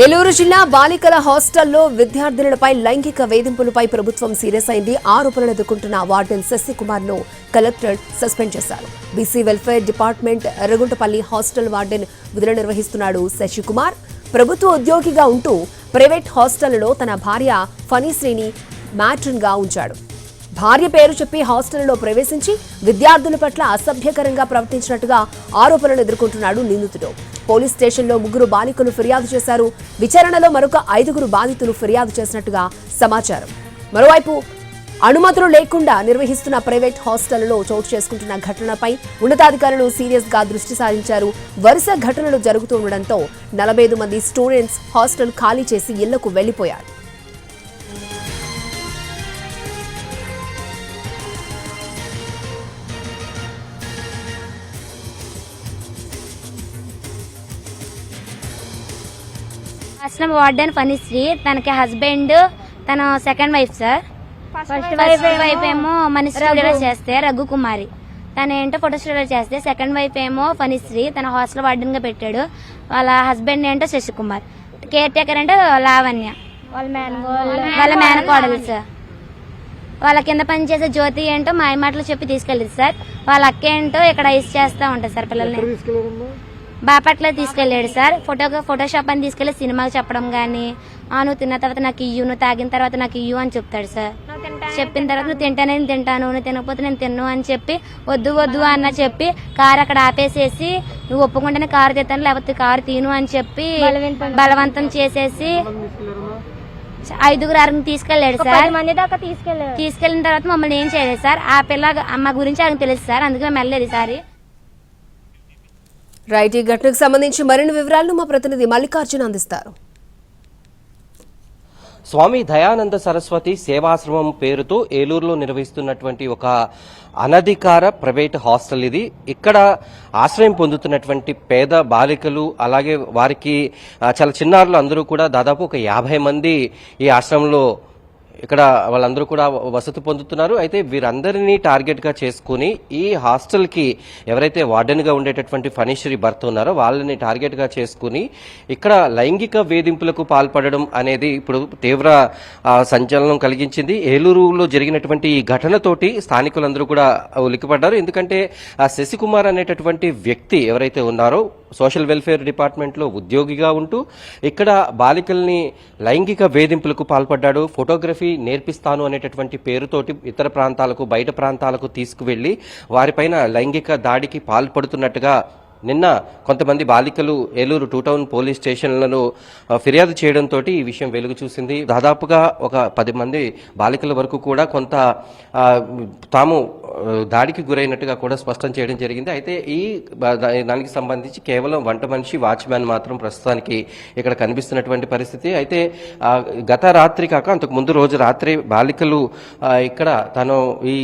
ఏలూరు జిల్లా బాలికల హాస్టల్లో విద్యార్థినులపై లైంగిక వేధింపులపై ప్రభుత్వం సీరియస్ అయింది. ఆరోపణలు ఎదుర్కొంటున్న వార్డెన్ శశికుమార్ను కలెక్టర్ సస్పెండ్ చేశారు. B C welfare department Erraguntapalli hostel warden విధులు నిర్వహిస్తున్నాడు శశికుమార్. ప్రభుత్వ ఉద్యోగిగా ఉంటూ ప్రైవేట్ హాస్టల్లో తన భార్య ఫణిశ్రీని మ్యాట్రన్గా ఉంచాడు. భార్య పేరు చెప్పి హాస్టల్లో ప్రవేశించి విద్యార్థుల పట్ల అసభ్యకరంగా ప్రవర్తించినట్టుగా ఆరోపణలు ఎదుర్కొంటున్నాడు నిందితుడు. పోలీస్ స్టేషన్లో ముగ్గురు బాలికలు ఫిర్యాదు చేశారు. విచారణలో మరొక ఐదుగురు బాధితులు ఫిర్యాదు చేసినట్టుగా సమాచారం. మరోవైపు అనుమతులు లేకుండా నిర్వహిస్తున్న ప్రైవేట్ హాస్టళ్ళలో చోటు చేసుకుంటున్న ఘటనపై ఉన్నతాధికారులు సీరియస్గా దృష్టి సారించారు. వరుస ఘటనలు జరుగుతూ ఉండడంతో నలభై మంది స్టూడెంట్స్ హాస్టల్ ఖాళీ చేసి ఇళ్ళకు వెళ్ళిపోయారు ఆశ్రమ వార్డెన్ ఫణిశ్రీ తనకి హస్బెండ్ తన second wife sir first wife wife ఏమో మనిషి చేస్తే రఘు కుమారి. తను ఏంటో ఫోటో స్టూడియో చేస్తే సెకండ్ వైఫ్ ఏమో ఫణిశ్రీ తన హాస్టల్ వార్డెన్గా పెట్టాడు. వాళ్ళ హస్బెండ్ ఏంటో శశికుమార్. కేర్ టేకర్ అంటే లావణ్య. వాళ్ళ మేనకోడలు సార్ వాళ్ళ కింద పనిచేసే జ్యోతి ఏంటో మాయ మాటలు చెప్పి తీసుకెళ్ళింది సార్ వాళ్ళ అక్క ఏంటో ఇక్కడ ఐస్ చేస్తా ఉంటుంది సార్ పిల్లల్ని. బాపట్ల తీసుకెళ్ళాడు సార్. ఫోటో ఫోటోషాప్ అని తీసుకెళ్ళి సినిమాకి చెప్పడం గానీ ఆ నువ్వు తిన్న తర్వాత నాకు ఇయ్యు నువ్వు తాగిన తర్వాత నాకు ఇయ్యు అని చెప్తాడు సార్. చెప్పిన తర్వాత నువ్వు తింటానే నేను తింటాను నువ్వు తినకపోతే నేను తిన్ను అని చెప్పి వద్దు వద్దు అన్న చెప్పి కారు అక్కడ ఆపేసేసి నువ్వు ఒప్పుకుంటేనే కారు తీస్తాను లేకపోతే కారు తీను అని చెప్పి బలవంతం చేసేసి ఐదుగురు ఆరుగురు తీసుకెళ్ళాడు సార్. మంది దాకా తీసుకెళ్ళిన తర్వాత మమ్మల్ని ఏం చేయలేదు సార్. ఆ పిల్ల అమ్మ గురించి ఆయనకు తెలుసు సార్. అందుకే మేము వెళ్ళలేదు ఈసారి రైట్ ఈ ఘటనకు సంబంధించి మరిన్ని వివరాలను మా ప్రతినిధి మల్లికార్జున అందిస్తారు. స్వామి దయానంద సరస్వతి సేవాశ్రమం పేరుతో ఏలూరులో నిర్వహిస్తున్నటువంటి ఒక అనధికార ప్రైవేట్ హాస్టల్ ఇది. ఇక్కడ ఆశ్రయం పొందుతున్నటువంటి పేద బాలికలు అలాగే వారికి చాలా చిన్నారులు అందరూ కూడా దాదాపు ఒక యాభై మంది ఈ ఆశ్రమంలో ఇక్కడ వాళ్ళందరూ కూడా వసతి పొందుతున్నారు. అయితే వీరందరినీ టార్గెట్గా చేసుకుని ఈ హాస్టల్కి ఎవరైతే వార్డెన్గా ఉండేటటువంటి ఫణీశ్వరి భర్త ఉన్నారో వాళ్ళని టార్గెట్గా చేసుకుని ఇక్కడ లైంగిక వేధింపులకు పాల్పడడం అనేది ఇప్పుడు తీవ్ర సంచలనం కలిగించింది. ఏలూరులో జరిగినటువంటి ఈ ఘటనతోటి స్థానికులందరూ కూడా ఉలిక్కిపడ్డారు. ఎందుకంటే ఆ శశికుమార్ అనేటటువంటి వ్యక్తి ఎవరైతే ఉన్నారో సోషల్ వెల్ఫేర్ డిపార్ట్మెంట్లో ఉద్యోగిగా ఉంటూ ఇక్కడ బాలికల్ని లైంగిక వేధింపులకు పాల్పడ్డాడు. ఫోటోగ్రఫీ నేర్పిస్తాను అనేటటువంటి పేరుతోటి ఇతర ప్రాంతాలకు బయట ప్రాంతాలకు తీసుకువెళ్ళి వారిపైన లైంగిక దాడికి పాల్పడుతున్నట్టుగా నిన్న కొంతమంది బాలికలు ఏలూరు టూ టౌన్ పోలీస్ స్టేషన్లను ఫిర్యాదు చేయడంతో ఈ విషయం వెలుగు చూసింది. దాదాపుగా ఒక పది మంది బాలికల వరకు కూడా కొంత తాము దాడికి గురైనట్టుగా కూడా స్పష్టం చేయడం జరిగింది. అయితే ఈ దా- దానికి సంబంధించి కేవలం వంట మనిషి వాచ్మ్యాన్ మాత్రం ప్రస్తుతానికి ఇక్కడ కనిపిస్తున్నటువంటి పరిస్థితి. అయితే గత రాత్రి కాక అంతకు ముందు రోజు రాత్రి బాలికలు ఇక్కడ తను ఈ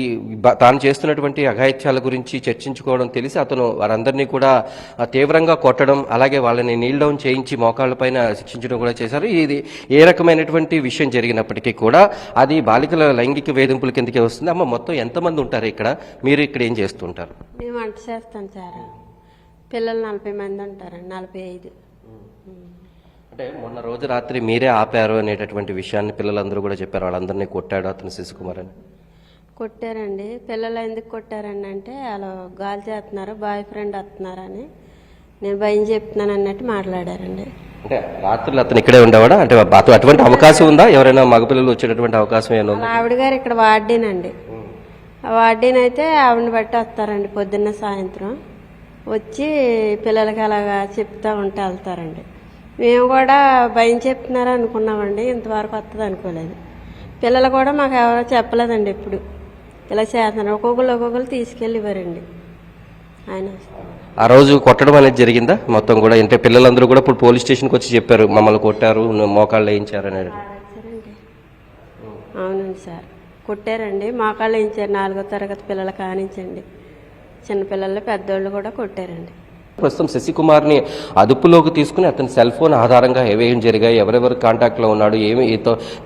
తాను చేస్తున్నటువంటి అఘాయిత్యాల గురించి చర్చించుకోవడం తెలిసి అతను వారందరినీ కూడా తీవ్రంగా కొట్టడం అలాగే వాళ్ళని నీల్ డౌన్ చేయించి మోకాళ్ళపైన శిక్షించడం కూడా చేశారు. ఇది ఏ రకమైనటువంటి విషయం జరిగినప్పటికీ కూడా అది బాలికల లైంగిక వేధింపుల కిందకే వస్తుంది. అమ్మ మొత్తం ఎంతమంది ఉంటారు ఇక్కడ? మీరు ఇక్కడ ఏం చేస్తుంటారు? మేము వంట చేస్తాం సార్. పిల్లలు నలభై మంది ఉంటారండి నలభై ఐదు. అంటే మొన్న రోజు రాత్రి మీరే ఆపారు అనేటటువంటి విషయాన్ని పిల్లలందరూ కూడా చెప్పారు. వాళ్ళందరినీ కొట్టాడు అతను శశికుమార్ అని. కొట్టారండి. పిల్లలు ఎందుకు కొట్టారండి అంటే వాళ్ళు గాలి చేస్తున్నారు? బాయ్ ఫ్రెండ్ వస్తున్నారని. నేను భయం చెప్తున్నాను అన్నట్టు మాట్లాడారండి. అంటే రాత్రులు అతను ఇక్కడే ఉండేవాడా? అంటే అటు- అటువంటి అవకాశం ఉందా? ఎవరైనా మగపిల్లలు వచ్చేటటువంటి అవకాశం ఏమైనా ఉందా? ఆవిడ గారు ఇక్కడ వార్డేనండి. ఆ వార్డెన్ అయితే ఆవిడని బట్టి వస్తారండి పొద్దున్న సాయంత్రం. వచ్చి పిల్లలకి అలాగా చెప్తా ఉంటే వెళ్తారండి. మేము కూడా భయం చెప్తున్నారు అనుకున్నామండి ఇంతవరకు వస్తుంది అనుకోలేదు పిల్లలు కూడా మాకు ఎవరో చెప్పలేదండి ఎప్పుడు. ఇలా చేస్తున్నారు ఒక్కొక్కరు ఒక్కొక్కరు తీసుకెళ్ళి ఇవ్వరండి. ఆయన ఆ రోజు కొట్టడం అనేది జరిగిందా? మొత్తం కూడా అంటే పిల్లలందరూ కూడా ఇప్పుడు పోలీస్ స్టేషన్కి వచ్చి చెప్పారు మమ్మల్ని కొట్టారు మోకాళ్ళు వేయించారు అనేది. అవునండి సార్. కొట్టారండి. మోకాళ్ళు వేయించారు. నాలుగో తరగతి పిల్లలు కానించండి. చిన్నపిల్లలు పెద్దోళ్ళు కూడా కొట్టారండి. ప్రస్తుతం శశికుమార్ని అదుపులోకి తీసుకుని అతని సెల్ ఫోన్ ఆధారంగా ఏవేం జరిగాయి ఎవరెవరు కాంటాక్ట్లో ఉన్నాడు ఏమి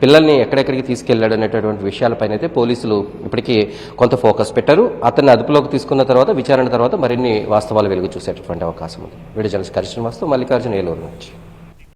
పిల్లల్ని ఎక్కడెక్కడికి తీసుకెళ్ళాడు అనేటటువంటి విషయాలపైన అయితే పోలీసులు ఇప్పటికీ కొంత ఫోకస్ పెట్టారు. అతన్ని అదుపులోకి తీసుకున్న తర్వాత విచారణ తర్వాత మరిన్ని వాస్తవాలు వెలుగు చూసేటటువంటి అవకాశం ఉంది. వీడియో జర్నలిస్ట్ కరిష్ణ వాస్తవం మల్లికార్జున ఏలూరు నుంచి.